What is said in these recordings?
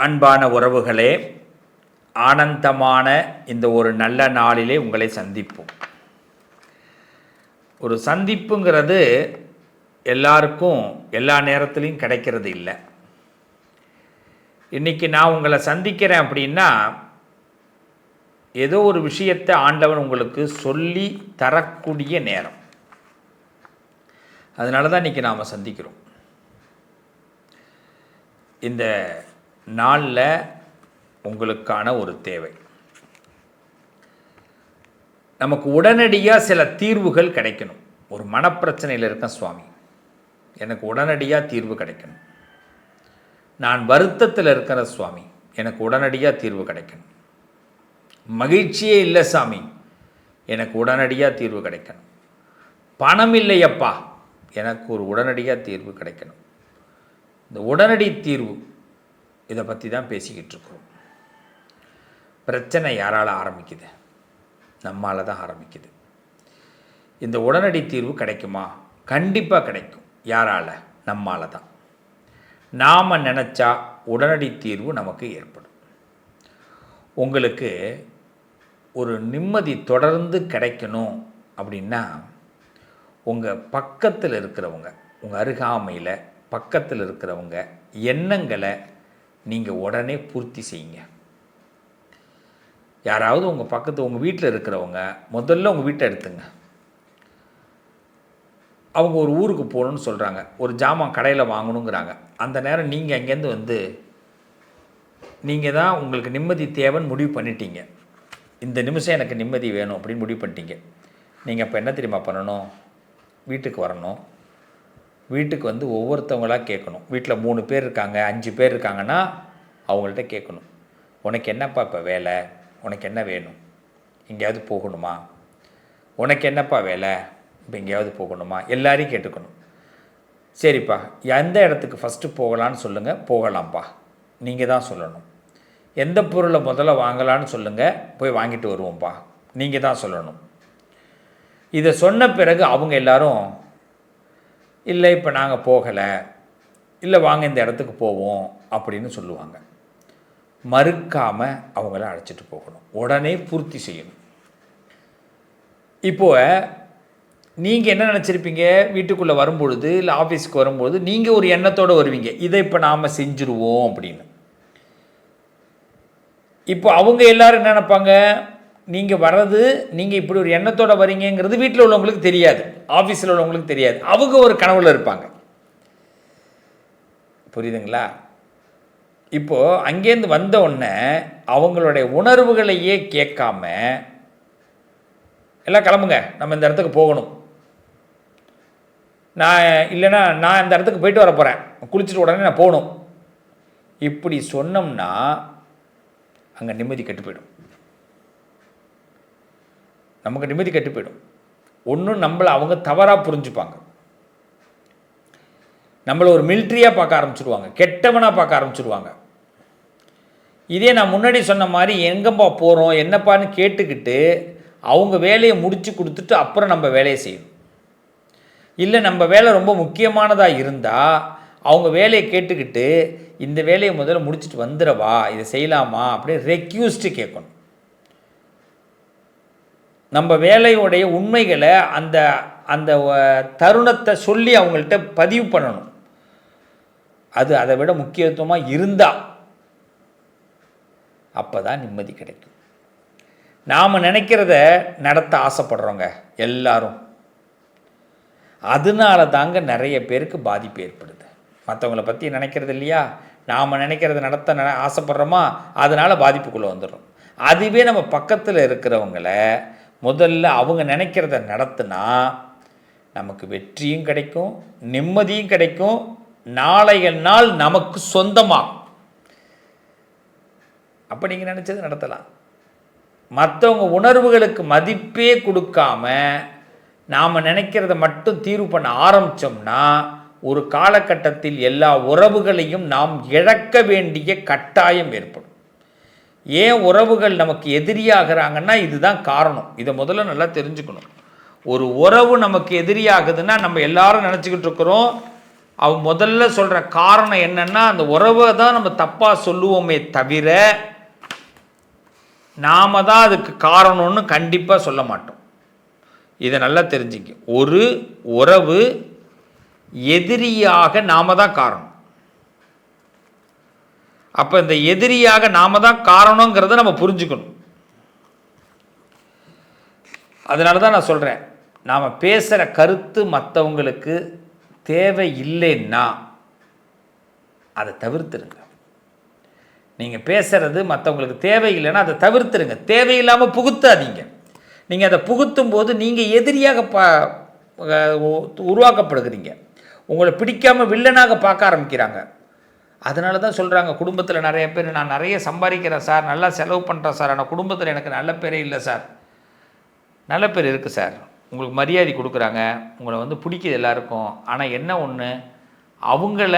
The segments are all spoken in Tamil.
அன்பான உறவுகளே ஆனந்தமான இந்த ஒரு நல்ல நாளிலே உங்களை சந்திப்போம். ஒரு சந்திப்புங்கிறது எல்லாருக்கும் எல்லா நேரத்துலையும் கிடைக்கிறது இல்லை. இன்றைக்கி நான் உங்களை சந்திக்கிறேன் அப்படின்னா ஏதோ ஒரு விஷயத்தை ஆண்டவன் உங்களுக்கு சொல்லி தரக்கூடிய நேரம். அதனால தான் இன்றைக்கி நாம் சந்திக்கிறோம். இந்த நாளில் உங்களுக்கான ஒரு தேவை. நமக்கு உடனடியாக சில தீர்வுகள் கிடைக்கணும். ஒரு மனப்பிரச்சனையில் இருக்கேன் சுவாமி. எனக்கு உடனடியாக தீர்வு கிடைக்கணும். நான் வருத்தத்தில் இருக்கிற சுவாமி. எனக்கு உடனடியாக தீர்வு கிடைக்கணும். மகிழ்ச்சியே இல்லை சாமி. எனக்கு உடனடியாக தீர்வு கிடைக்கணும். பணம் இல்லையப்பா. எனக்கு ஒரு உடனடியாக தீர்வு கிடைக்கணும். இந்த உடனடி தீர்வு இதை பற்றி தான் பேசிக்கிட்டு இருக்கிறோம் பிரச்சனை யாரால் ஆரம்பிக்குது? நம்மால் தான் ஆரம்பிக்குது. இந்த உடனடி தீர்வு கிடைக்குமா? கண்டிப்பாக கிடைக்கும். யாரால்? நம்மால் தான். நாம் நினச்சா உடனடி தீர்வு நமக்கு ஏற்படும். உங்களுக்கு ஒரு நிம்மதி தொடர்ந்து கிடைக்கணும் அப்படின்னா உங்கள் பக்கத்தில் இருக்கிறவங்க உங்கள் அருகாமையில் பக்கத்தில் இருக்கிறவங்க எண்ணங்களை நீங்கள் உடனே பூர்த்தி செய்யுங்க. யாராவது உங்கள் பக்கத்து உங்கள் வீட்டில் இருக்கிறவங்க முதல்ல உங்கள் வீட்டை எடுத்துங்க. அவங்க ஒரு ஊருக்கு போகணுன்னு சொல்கிறாங்க ஒரு ஜாமான் கடையில் வாங்கணுங்கிறாங்க. அந்த நேரம் நீங்கள் அங்கேருந்து வந்து நீங்கள் தான் உங்களுக்கு நிம்மதி தேவைன்னு முடிவு பண்ணிட்டீங்க. இந்த நிமிஷம் எனக்கு நிம்மதி வேணும் அப்படின்னு முடிவு பண்ணிட்டீங்க. நீங்கள் அப்போ என்ன தெரியுமா பண்ணணும்? வீட்டுக்கு வரணும். வீட்டுக்கு வந்து ஒவ்வொருத்தவங்களாக கேட்கணும். வீட்டில் மூணு பேர் இருக்காங்க அஞ்சு பேர் இருக்காங்கன்னா அவங்கள்ட்ட கேட்கணும். உனக்கு என்னப்பா இப்போ வேலை? உனக்கு என்ன வேணும்? எங்கேயாவது போகணுமா? உனக்கு என்னப்பா வேலை? இப்போ எங்கேயாவது போகணுமா? எல்லாரையும் கேட்டுக்கணும். சரிப்பா எந்த இடத்துக்கு ஃபஸ்ட்டு போகலான்னு சொல்லுங்கள் போகலாம்ப்பா. நீங்கள் தான் சொல்லணும். எந்த பொருளை முதல்ல வாங்கலான்னு சொல்லுங்கள் போய் வாங்கிட்டு வருவோம்ப்பா. நீங்கள் தான் சொல்லணும். இதை சொன்ன பிறகு அவங்க எல்லாரும் இல்லை இப்போ நாங்கள் போகலை. இல்லை வாங்க இந்த இடத்துக்கு போவோம் அப்படின்னு சொல்லுவாங்க. மறுக்காமல் அவங்கள அழைச்சிட்டு போகணும். உடனே பூர்த்தி செய்யணும். இப்போது நீங்கள் என்ன நினச்சிருப்பீங்க? வீட்டுக்குள்ளே வரும்பொழுது இல்லை ஆஃபீஸ்க்கு வரும்பொழுது நீங்கள் ஒரு எண்ணத்தோடு வருவீங்க. இதை இப்போ நாம் செஞ்சுருவோம் அப்படின்னு. இப்போ அவங்க எல்லோரும் என்ன நினைப்பாங்க? நீங்கள் வர்றது நீங்கள் இப்படி ஒரு எண்ணத்தோட வரீங்கிறது வீட்டில் உள்ளவங்களுக்கு தெரியாது. ஆஃபீஸில் உள்ளவங்களுக்கு தெரியாது. அவங்க ஒரு கனவில் இருப்பாங்க. புரியுதுங்களா? இப்போது அங்கேருந்து வந்த உடனே அவங்களுடைய உணர்வுகளையே கேட்காம எல்லாம் கிளம்புங்க. நம்ம இந்த இடத்துக்கு போகணும். நான் இல்லைன்னா நான் இந்த இடத்துக்கு போயிட்டு வர போகிறேன் குளிச்சுட்டு உடனே நான் போகணும். இப்படி சொன்னோம்னா அங்கே நிம்மதி கெட்டு போயிடும். நமக்கு நிம்மதி கெட்டு போயிடும். ஒன்றும் நம்மளை அவங்க தவறாக புரிஞ்சுப்பாங்க. நம்மளை ஒரு மிலிட்ரியாக பார்க்க ஆரம்பிச்சிடுவாங்க கெட்டவனாக பார்க்க ஆரம்பிச்சிடுவாங்க இதே நான் முன்னாடி சொன்ன மாதிரி எங்கேப்பா போகிறோம் என்னப்பான்னு கேட்டுக்கிட்டு அவங்க வேலையை முடித்து கொடுத்துட்டு அப்புறம் நம்ம வேலையை செய்யணும். இல்லை நம்ம வேலை ரொம்ப முக்கியமானதாக இருந்தால் அவங்க வேலையை கேட்டுக்கிட்டு இந்த வேலையை முதல்ல முடிச்சுட்டு வந்துடவா? இதை செய்யலாமா? அப்படின்னு ரெக்யூஸ்ட்டு கேட்கணும். நம்ம வேலையுடைய உண்மைகளை அந்த அந்த தருணத்தை சொல்லி அவங்கள்ட்ட பதிவு பண்ணணும். அது அதை விட முக்கியத்துவமாக இருந்தால் அப்போ தான் நிம்மதி கிடைக்கும். நாம் நினைக்கிறத நடத்த ஆசைப்படுறோங்க எல்லாரும். அதனால தாங்க நிறைய பேருக்கு பாதிப்பு ஏற்படுது. மற்றவங்கள பற்றி நினைக்கிறது இல்லையா? நாம் நினைக்கிறத நடத்த ந ஆசைப்படுறோமா? அதனால் பாதிப்புக்குள்ளே வந்துடும் அதுவே நம்ம பக்கத்தில் இருக்கிறவங்கள முதல்ல அவங்க நினைக்கிறத நடத்துனா நமக்கு வெற்றியும் கிடைக்கும் நிம்மதியும் கிடைக்கும். நாளைய நாள் நமக்கு சொந்தமாகும். அப்போ நீங்கள் நினச்சது நடத்தலாம். மற்றவங்க உணர்வுகளுக்கு மதிப்பே கொடுக்காம நாம் நினைக்கிறத மட்டும் தீர்வு பண்ண ஆரம்பித்தோம்னா ஒரு காலகட்டத்தில் எல்லா உறவுகளையும் நாம் இழக்க வேண்டிய கட்டாயம் ஏற்படும். ஏன் உறவுகள் நமக்கு எதிரியாகிறாங்கன்னா இதுதான் காரணம். இதை முதல்ல நல்லா தெரிஞ்சுக்கணும். ஒரு உறவு நமக்கு எதிரியாகுதுன்னா நம்ம எல்லாரும் நினச்சிக்கிட்டு இருக்கிறோம். அவன் முதல்ல சொல்கிற காரணம் என்னென்னா அந்த உறவை தான் நம்ம தப்பாக சொல்லுவோமே தவிர நாம தான் அதுக்கு காரணம்னு கண்டிப்பாக சொல்ல மாட்டோம். இதை நல்லா தெரிஞ்சுக்க ஒரு உறவு எதிரியாக நாம தான் காரணம். அப்போ இந்த எதிரியாக நாம தான் காரணங்கிறத நம்ம புரிஞ்சுக்கணும். அதனால தான் நான் சொல்கிறேன் நாம் பேசுகிற கருத்து மற்றவங்களுக்கு தேவை இல்லைன்னா அதை தவிர்த்துருங்க. நீங்கள் பேசுகிறது மற்றவங்களுக்கு தேவையில்லைன்னா அதை தவிர்த்துருங்க. தேவையில்லாமல் புகுத்தாதீங்க. நீங்கள் அதை புகுத்தும் போது நீங்கள் எதிரியாக பா உருவாக்கப்படுகிறீங்க. உங்களை பிடிக்காமல் வில்லனாக பார்க்க ஆரம்பிக்கிறாங்க. அதனால தான் சொல்கிறாங்க குடும்பத்தில் நிறைய பேர் நான் நிறைய சம்பாதிக்கிறேன் சார் நல்லா செலவு பண்ணுறேன் சார் ஆனால் குடும்பத்தில் எனக்கு நல்ல பேரே இல்லை சார். நல்ல பேர் இருக்குது சார். உங்களுக்கு மரியாதை கொடுக்குறாங்க உங்களை வந்து பிடிக்குது எல்லாருக்கும். ஆனால் என்ன ஒன்று அவங்கள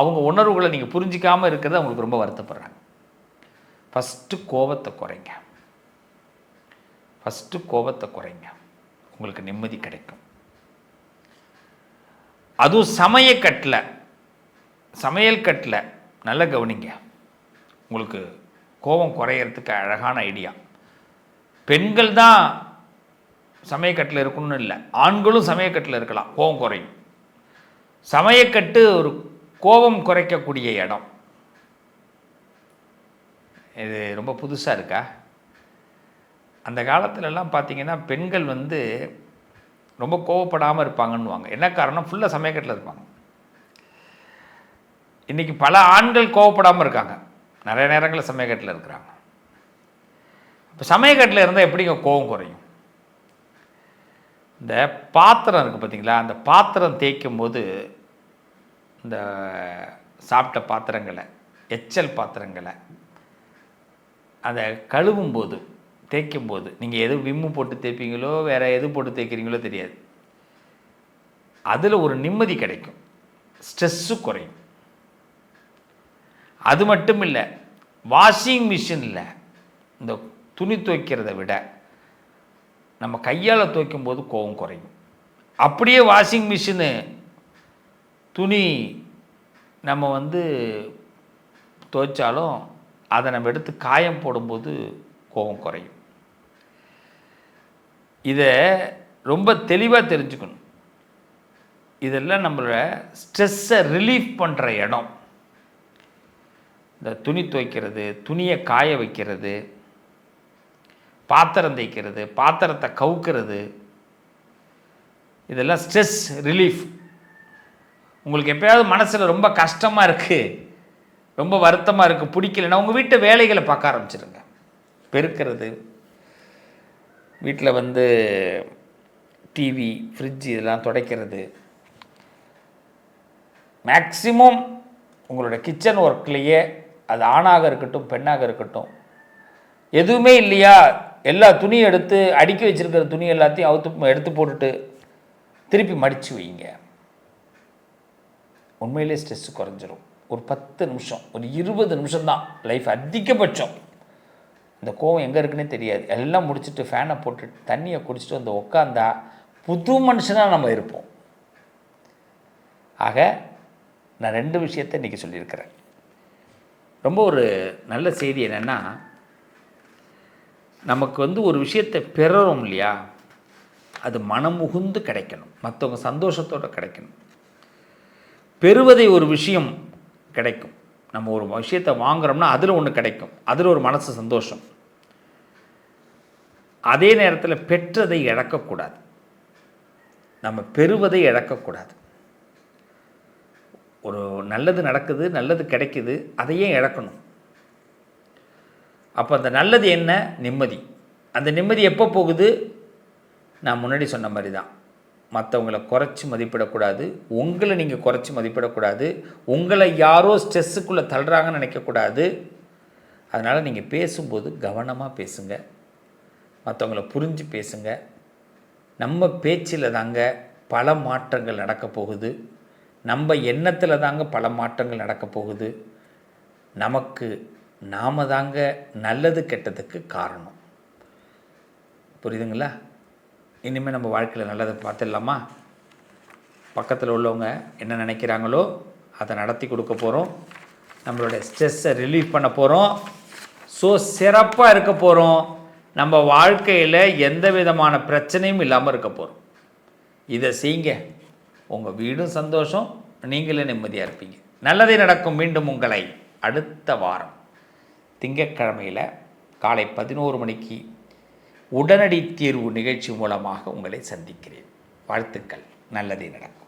அவங்க உணர்வுகளை நீங்கள் புரிஞ்சிக்காமல் இருக்கிறது அவங்களுக்கு ரொம்ப வருத்தப்படுறாங்க. ஃபஸ்ட்டு கோபத்தை குறைங்க. ஃபஸ்ட்டு கோபத்தை குறைங்க. உங்களுக்கு நிம்மதி கிடைக்கும். அதுவும் சமயக்கட்டில். சமையல் கட்டில் நல்ல கவனிங்க. உங்களுக்கு கோபம் குறையிறதுக்கு அழகான ஐடியா. பெண்கள் தான் சமயக்கட்டில் இருக்கணும்னு இல்லை. ஆண்களும் சமயக்கட்டில் இருக்கலாம். கோபம் குறையும். சமயக்கட்டு ஒரு கோபம் குறைக்கக்கூடிய இடம். இது ரொம்ப புதுசாக இருக்கா? அந்த காலத்துலலாம் பார்த்தீங்கன்னா பெண்கள் வந்து ரொம்ப கோவப்படாமல் இருப்பாங்கன்னுவாங்க. என்ன காரணம்? ஃபுல்லாக சமயக்கட்டில் இருப்பாங்க. இன்றைக்கி பல ஆண்கள் கோவப்படாமல் இருக்காங்க. நிறைய நேரங்களில் சமயக்கட்டில் இருக்கிறாங்க. இப்போ சமயக்கட்டில் இருந்தால் எப்படிங்க கோவம் குறையும்? இந்த பாத்திரம் இருக்குது பார்த்தீங்களா அந்த பாத்திரம் தேய்க்கும் போது இந்த சாப்பிட்ட பாத்திரங்களை எச்சல் பாத்திரங்களை அதை கழுவும் போது தேய்க்கும் போது நீங்கள் எது விம்மு போட்டு தேய்ப்பீங்களோ வேறு எது போட்டு தேய்க்கிறீங்களோ தெரியாது. அதில் ஒரு நிம்மதி கிடைக்கும். ஸ்ட்ரெஸ்ஸு குறையும். அது மட்டும் இல்லை வாஷிங் மிஷினில் இந்த துணி துவைக்கிறத விட நம்ம கையால் துவைக்கும் போது கோவம் குறையும். அப்படியே வாஷிங் மிஷினு துணி நம்ம வந்து துவைச்சாலும் அதை நம்ம எடுத்து காயம் போடும்போது கோபம் குறையும். இதை ரொம்ப தெளிவாக தெரிஞ்சுக்கணும். இதெல்லாம் நம்மளோட ஸ்ட்ரெஸ்ஸை ரிலீஃப் பண்ணுற இடம். இந்த துணி துவைக்கிறது துணியை காய வைக்கிறது பாத்திரம் தேய்க்கிறது பாத்திரத்தை கவுக்கிறது இதெல்லாம் ஸ்ட்ரெஸ் ரிலீஃப் உங்களுக்கு எப்போயாவது மனசில் ரொம்ப கஷ்டமாக இருக்குது ரொம்ப வருத்தமாக இருக்குது பிடிக்கலன்னா உங்கள் வீட்டை வேலைகளை பார்க்க ஆரம்பிச்சிருங்க. பெருக்கிறது. வீட்டில் வந்து டிவி ஃப்ரிட்ஜ் இதெல்லாம் துடைக்கிறது. மேக்சிமம் உங்களோட கிச்சன் ஒர்க்லேயே அது ஆணாக இருக்கட்டும் பெண்ணாக இருக்கட்டும். எதுவுமே இல்லையா? எல்லா துணியும் எடுத்து அடுக்கி வச்சுருக்கிற துணி எல்லாத்தையும் அவுத்து எடுத்து போட்டுட்டு திருப்பி மடித்து வைங்க. உண்மையிலே ஸ்ட்ரெஸ் குறைஞ்சிரும். ஒரு பத்து நிமிஷம் ஒரு இருபது நிமிஷம் தான் லைஃப் அதிகபட்சம். இந்த கோவம் எங்கே இருக்குன்னே தெரியாது. எல்லாம் முடிச்சுட்டு ஃபேனை போட்டு தண்ணியை குடிச்சிட்டு வந்து உட்காந்தா புது மனுஷனாக நம்ம இருப்போம். ஆக நான் ரெண்டு விஷயத்தை இன்றைக்கி சொல்லியிருக்கிறேன். ரொம்ப ஒரு நல்ல செய்தி என்னென்னா நமக்கு வந்து ஒரு விஷயத்தை பெறறோம் இல்லையா? அது மனமுகுந்து கிடைக்கணும். மற்றவங்க சந்தோஷத்தோடு கிடைக்கணும். பெறுவதை ஒரு விஷயம் கிடைக்கும். நம்ம ஒரு விஷயத்தை வாங்குறோம்னா அதில் ஒன்று கிடைக்கும். அதில் ஒரு மனசு சந்தோஷம். அதே நேரத்தில் பெற்றதை இழக்கக்கூடாது. நம்ம பெறுவதை இழக்கக்கூடாது. ஒரு நல்லது நடக்குது நல்லது கிடைக்குது அதையே இழக்கணும். அப்போ அந்த நல்லது என்ன? நிம்மதி. அந்த நிம்மதி எப்போ போகுது? நான் முன்னாடி சொன்ன மாதிரி தான் மற்றவங்களை குறைச்சி மதிப்பிடக்கூடாது. உங்களை நீங்கள் குறைச்சி மதிப்பிடக்கூடாது. உங்களை யாரோ ஸ்ட்ரெஸ்ஸுக்குள்ளே தள்ளுறாங்கன்னு நினைக்கக்கூடாது. அதனால் நீங்கள் பேசும்போது கவனமாக பேசுங்க. மற்றவங்கள புரிஞ்சு பேசுங்க. நம்ம பேச்சில் தாங்க பல மாற்றங்கள் நடக்கப் போகுது. நம்ம எண்ணத்தில் தாங்க பல மாற்றங்கள் நடக்க போகுது. நமக்கு நாம் தாங்க நல்லது கெட்டதுக்கு காரணம். புரியுதுங்களா? இனிமேல் நம்ம வாழ்க்கையில் நல்லதை பார்த்துடலாமா? பக்கத்தில் உள்ளவங்க என்ன நினைக்கிறாங்களோ அதை நடத்தி கொடுக்க போகிறோம் நம்மளுடைய ஸ்ட்ரெஸ்ஸை ரிலீஃப் பண்ண போகிறோம் ஸோ சிறப்பாக இருக்க போகிறோம் நம்ம வாழ்க்கையில் எந்த விதமான பிரச்சனையும் இல்லாமல் இருக்க போகிறோம் இதை செய்யுங்க. உங்கள் வீடும் சந்தோஷம் நீங்களே நிம்மதியாக இருப்பீங்க. நல்லதே நடக்கும் மீண்டும் உங்களை அடுத்த வாரம். திங்கட்கிழமையில் காலை பதினோரு மணிக்கு உடனடி தீர்வு நிகழ்ச்சி மூலமாக உங்களை சந்திக்கிறேன். வாழ்த்துக்கள். நல்லதே நடக்கும்.